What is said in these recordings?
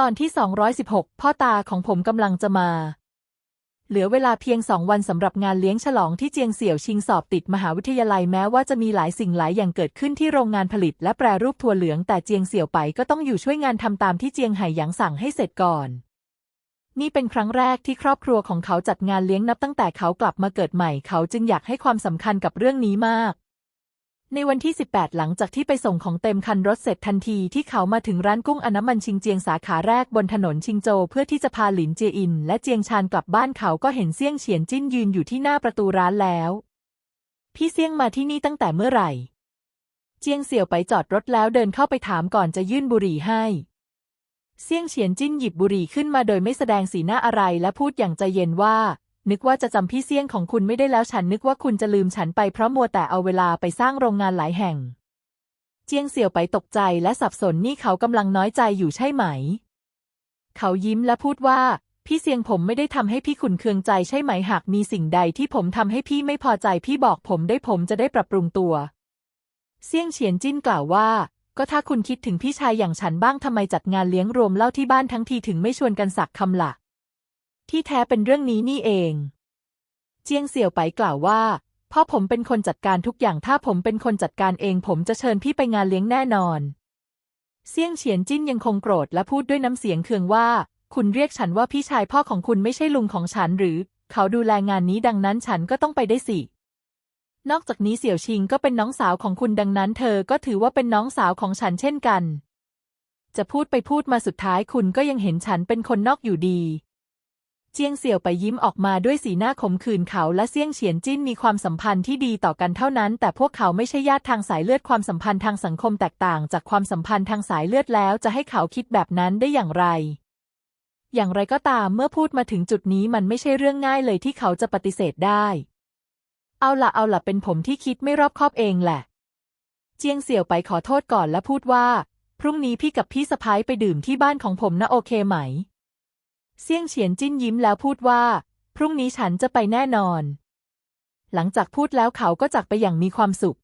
ตอนที่ 216 พ่อตาของผมกำลังจะมา เหลือเวลาเพียงสองวันสำหรับงานเลี้ยงฉลองที่เจียงเสี่ยวชิงสอบติดมหาวิทยาลัยแม้ว่าจะมีหลายสิ่งหลายอย่างเกิดขึ้นที่โรงงานผลิตและแปรรูปถั่วเหลืองแต่เจียงเสี่ยวไปก็ต้องอยู่ช่วยงานทำตามที่เจียงไห่หยางสั่งให้เสร็จก่อน นี่เป็นครั้งแรกที่ครอบครัวของเขาจัดงานเลี้ยงนับตั้งแต่เขากลับมาเกิดใหม่ เขาจึงอยากให้ความสำคัญกับเรื่องนี้มาก ในวันที่ 18 หลังจากที่ไปส่งของเต็มคันรถเสร็จทันทีที่เขามาถึงร้านกุ้งอน้ำมันชิงเจียงสาขาแรกบนถนนชิงโจเพื่อที่จะพาหลินเจียอิน และเจียงชานกลับบ้านเขาก็เห็นเซี่ยงเฉียนจิ้นยืนอยู่ที่หน้าประตูร้านแล้ว พี่เซี่ยงมาที่นี่ตั้งแต่เมื่อไหร่ เจียงเสี่ยวไปจอดรถแล้วเดินเข้าไปถามก่อนจะยื่นบุหรี่ให้ เซี่ยงเฉียนจิ้นหยิบบุหรี่ขึ้นมาโดยไม่แสดงสีหน้าอะไรและพูดอย่างใจเย็นว่า นึกว่าจะจำพี่เซี่ยงของคุณไม่ได้แล้วฉันนึกว่าคุณจะลืมฉันไปเพราะมัวแต่เอาเวลาไปสร้างโรงงานหลายแห่ง เจียงเสี่ยวไปตกใจและสับสนนี่เขากำลังน้อยใจอยู่ใช่ไหม เขายิ้มและพูดว่า พี่เซียงผมไม่ได้ทำให้พี่ขุนเคืองใจใช่ไหมหากมีสิ่งใดที่ผมทำให้พี่ไม่พอใจพี่บอกผมได้ผมจะได้ปรับปรุงตัว เซี่ยงเฉียนจิ้นกล่าวว่าก็ถ้าคุณคิดถึงพี่ชายอย่างฉันบ้างทำไมจัดงานเลี้ยงรวมเล้าที่บ้านทั้งทีถึงไม่ชวนกันสักคำหลัก ที่แท้เป็นเรื่องนี้นี่เอง เจียงเสี่ยวไปกล่าวว่า พ่อผมเป็นคนจัดการทุกอย่างถ้าผมเป็นคนจัดการเองผมจะเชิญพี่ไปงานเลี้ยงแน่นอนเซี่ยงเฉียนจิ้นยังคงโกรธและพูดด้วยน้ำเสียงเคืองว่า คุณเรียกฉันว่าพี่ชายพ่อของคุณไม่ใช่ลุงของฉันหรือ เขาดูแลงานนี้ดังนั้นฉันก็ต้องไปได้สิ นอกจากนี้เสี่ยวชิงก็เป็นน้องสาวของคุณดังนั้น เธอก็ถือว่าเป็นน้องสาวของฉันเช่นกัน จะพูดไปพูดมาสุดท้ายคุณก็ยังเห็นฉันเป็นคนนอกอยู่ดี เจียงเสี่ยวไปยิ้มออกมาด้วยสีหน้าขมขื่นเขาและเซี่ยงเฉียนจิ้นมีความสัมพันธ์ที่ดีต่อกันเท่านั้น แต่พวกเขาไม่ใช่ญาติทางสายเลือดความสัมพันธ์ทางสังคมแตกต่าง จากความสัมพันธ์ทางสายเลือดแล้วจะให้เขาคิดแบบนั้นได้อย่างไร อย่างไรก็ตามเมื่อพูดมาถึงจุดนี้มันไม่ใช่เรื่องง่ายเลยที่เขาจะปฏิเสธได้ เอาละเอาละเป็นผมที่คิดไม่รอบคอบเองแหละ เจียงเสี่ยวไปขอโทษก่อนและพูดว่า พรุ่งนี้พี่กับพี่สะพ้ายไปดื่มที่บ้านของผมนะโอเคไหม เซี่ยงเฉียนจิ้นยิ้มแล้วพูดว่า พรุ่งนี้ฉันจะไปแน่นอน หลังจากพูดแล้วเขาก็จากไปอย่างมีความสุข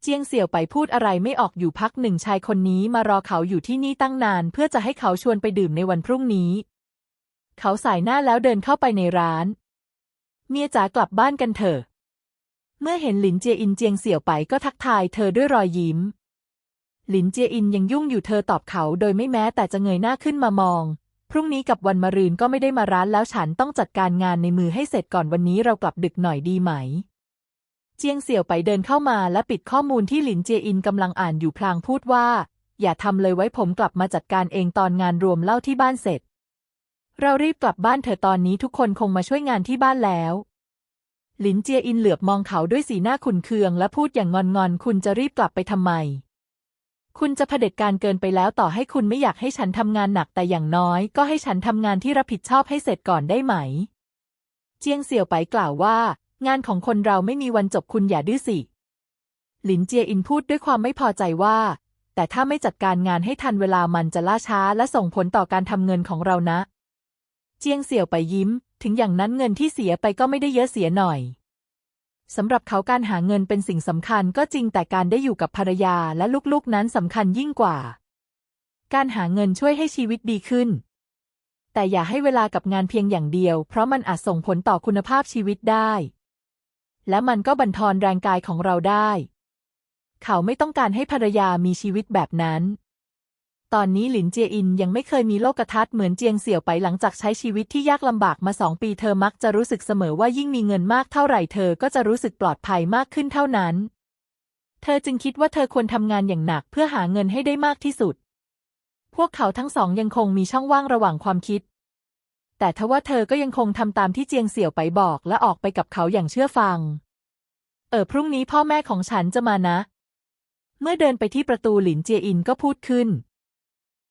เจียงเสี่ยวไปพูดอะไรไม่ออกอยู่พักหนึ่งชายคนนี้มารอเขาอยู่ที่นี่ตั้งนาน เพื่อจะให้เขาชวนไปดื่มในวันพรุ่งนี้ เขาสายหน้าแล้วเดินเข้าไปในร้าน เมียจ๋ากลับบ้านกันเถอะ เมื่อเห็นหลินเจียอินเจียงเสี่ยวไปก็ทักทายเธอด้วยรอยยิ้มหลินเจียอินยังยุ่งอยู่เธอตอบเขาโดยไม่แม้แต่จะเงยหน้าขึ้นมามอง พรุ่งนี้กับวันมะรืนก็ไม่ได้มาร้านแล้วฉันต้องจัดการงานในมือให้เสร็จก่อนวันนี้เรากลับดึกหน่อยดีไหม เจียงเสี่ยวไปเดินเข้ามาและปิดข้อมูลที่หลินเจียอินกำลังอ่านอยู่พลางพูดว่า อย่าทำเลยไว้ผมกลับมาจัดการเองตอนงานรวมเล้าที่บ้านเสร็จ เรารีบกลับบ้านเถอะตอนนี้ทุกคนคงมาช่วยงานที่บ้านแล้วหลินเจียอินเหลือบมองเขาด้วยสีหน้าขุนเคืองและพูดอย่างงอนๆคุณจะรีบกลับไปทำไม คุณจะเผด็จการเกินไปแล้วต่อให้คุณไม่อยากให้ฉันทำงานหนักแต่อย่างน้อย ก็ให้ฉันทำงานที่รับผิดชอบให้เสร็จก่อนได้ไหม เจียงเสี่ยวไปกล่าวว่า งานของคนเราไม่มีวันจบคุณอย่าดื้อสิ หลินเจียอินพูดด้วยความไม่พอใจว่า แต่ถ้าไม่จัดการงานให้ทันเวลามันจะล่าช้าและส่งผลต่อการทำเงินของเรานะ เจียงเสี่ยวไปยิ้ม ถึงอย่างนั้นเงินที่เสียไปก็ไม่ได้เยอะเสียหน่อย สำหรับเขาการหาเงินเป็นสิ่งสำคัญก็จริงแต่การได้อยู่กับภรรยาและลูกๆนั้นสำคัญยิ่งกว่า การหาเงินช่วยให้ชีวิตดีขึ้น แต่อย่าให้เวลากับงานเพียงอย่างเดียว เพราะมันอาจส่งผลต่อคุณภาพชีวิตได้ และมันก็บั่นทอนแรงกายของเราได้ เขาไม่ต้องการให้ภรรยามีชีวิตแบบนั้น ตอนนี้หลินเจียอินยังไม่เคยมีโลกทัศน์เหมือนเจียงเสี่ยวไปหลังจากใช้ชีวิตที่ยากลำบากมาสองปีเธอมักจะรู้สึกเสมอว่ายิ่งมีเงินมากเท่าไหร่เธอก็จะรู้สึกปลอดภัยมากขึ้นเท่านั้น เธอจึงคิดว่าเธอควรทำงานอย่างหนักเพื่อหาเงินให้ได้มากที่สุด พวกเขาทั้งสองยังคงมีช่องว่างระหว่างความคิด แต่ทว่าเธอก็ยังคงทำตามที่เจียงเสี่ยวไปบอกและออกไปกับเขาอย่างเชื่อฟัง เออพรุ่งนี้พ่อแม่ของฉันจะมานะ เมื่อเดินไปที่ประตูหลินเจียอินก็พูดขึ้น